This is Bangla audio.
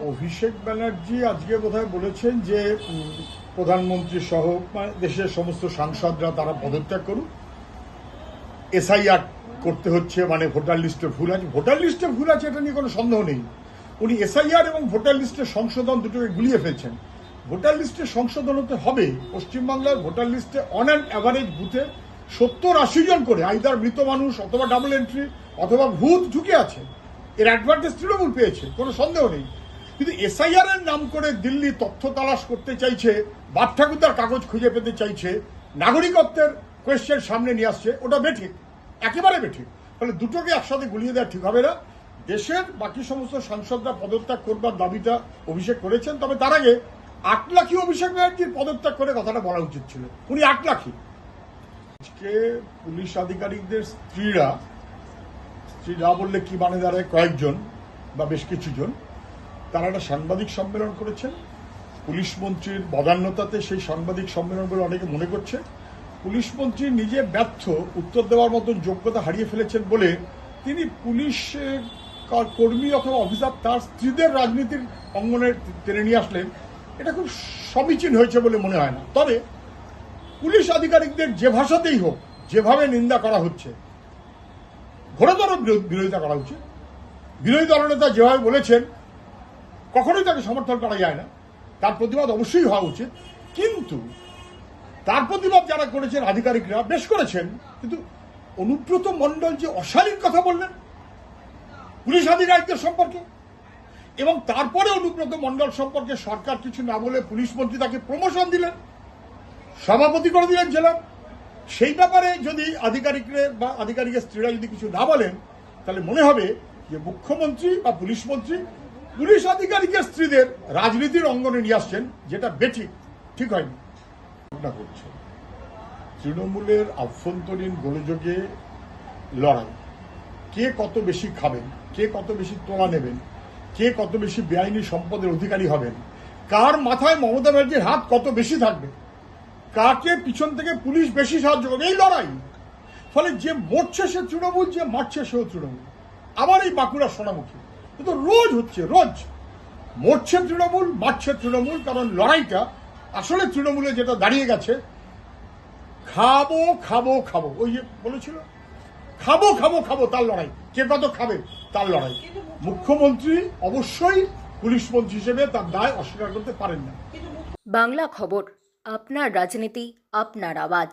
অভিষেক ব্যানার্জি আজকে বোধহয় বলেছেন যে প্রধানমন্ত্রী সহ মানে দেশের সমস্ত সাংসদরা তারা পদত্যাগ করুন এসআইআর করতে হচ্ছে মানে ভোটার লিস্টে ভুল আছে। ভোটার লিস্টে ভুল আছে, এটা নিয়ে কোনো সন্দেহ নেই। উনি এসআইআর এবং ভোটার লিস্টের সংশোধন দুটোকে গুলিয়ে ফেলছেন। ভোটার লিস্টের সংশোধন হতে হবে। পশ্চিমবাংলার ভোটার লিস্টে অন অ্যান্ড অ্যাভারেজ বুথে সত্তর আশি জন করে আইদার মৃত মানুষ অথবা ডাবল এন্ট্রি অথবা ভূত ঢুকে আছে। এর অ্যাডভান্টেজ তৃণমূল পেয়েছে, কোনো সন্দেহ নেই। কিন্তু এসআইআর এর নাম করে দিল্লি তথ্য তালাশ করতে চাইছে, বাপ ঠাকুরদার কাগজ খুঁজে পেতে চাইছে, নাগরিকত্বের কোয়েশ্চেন সামনে নিয়ে আসছে, ওটা বেঠিক, একেবারে বেঠিক। তাহলে দুটোকে একসাথে গুলিয়ে দেওয়া ঠিক হবে না। দেশের বাকি সমস্ত সাংসদরা পদত্যাগ করবার দাবিটা অভিষেক করেছেন, তবে তার আগে আট লাখি অভিষেক ব্যানার্জির পদত্যাগ করে কথাটা বলা উচিত ছিল। উনি আট লাখি আজকে পুলিশ আধিকারিকদের স্ত্রীরা স্ত্রীরা বললে কি মানে দাঁড়ায় কয়েকজন বা বেশ কিছু জন তারা একটা সাংবাদিক সম্মেলন করেছেন। পুলিশ মন্ত্রীর বদান্যতাতে সেই সাংবাদিক সম্মেলন বলে অনেকে মনে করছে। পুলিশ মন্ত্রী নিজে ব্যর্থ, উত্তর দেওয়ার মতন যোগ্যতা হারিয়ে ফেলেছেন বলে তিনি পুলিশ কর্মী অথবা অফিসার তার স্ত্রীদের রাজনীতির অঙ্গনে টেনে নিয়ে আসলেন। এটা খুব সমীচীন হয়েছে বলে মনে হয় না। তবে পুলিশ আধিকারিকদের যে ভাষাতেই হোক, যেভাবে নিন্দা করা হচ্ছে, ঘোরতর বিরো- বিরোধিতা করা উচিত বিরোধী দলনেতা যেভাবে বলেছেন কখনোই তাকে সমর্থন করা যায় না। তার প্রতিবাদ অবশ্যই হওয়া উচিত। কিন্তু তার প্রতিবাদ যারা করেছেন, আধিকারিকরা বেশ করেছেন। কিন্তু অনুব্রত মণ্ডল যে অশালীন কথা বললেন, পুলিশ আধিকারিকদের সম্পর্কে এবং তারপরে অনুব্রত মণ্ডল সম্পর্কে সরকার কিছু না বলে পুলিশ মন্ত্রী তাকে প্রমোশন দিলেন, সভাপতি করে দিলেন জেলা, সেই ব্যাপারে যদি আধিকারিকদের বা আধিকারিকের স্ত্রীরা যদি কিছু না বলেন, তাহলে মনে হবে যে মুখ্যমন্ত্রী বা পুলিশ মন্ত্রী পুলিশ আধিকারিকের স্ত্রীদের রাজনীতির অঙ্গনে নিয়ে আসছেন, যেটা বেঠিক ঠিক হয়নি। করছে তৃণমূলের আভ্যন্তরীণ গোলযোগে লড়াই। কে কত বেশি খাবেন, কে কত বেশি তোলা নেবেন, কে কত বেশি বেআইনি সম্পদের অধিকারী হবেন, কার মাথায় মমতা ব্যানার্জির হাত কত বেশি থাকবে, কাকে পিছন থেকে পুলিশ বেশি সাহায্য করবে, এই লড়াই। ফলে যে মরছে সে তৃণমূল, যে মারছে সেও তৃণমূল। আবার এই বাঁকুড়া সোনামুখী। কিন্তু রোজ হচ্ছে, রোজ। মরছে তৃণমূল, মারছে তৃণমূল, কারণ লড়াইটা আসলে তৃণমূলে যেটা দাঁড়িয়ে গেছে, খাব খাব খাব। ওই যে বলেছিল, খাব খাব খাব, তার লড়াই। কে কত খাবে, তার লড়াই। মুখ্যমন্ত্রী অবশ্যই পুলিশ মন্ত্রী হিসেবে তার দায় অস্বীকার করতে পারেন না। বাংলা খবর, আপনার রাজনীতি, আপনার আওয়াজ।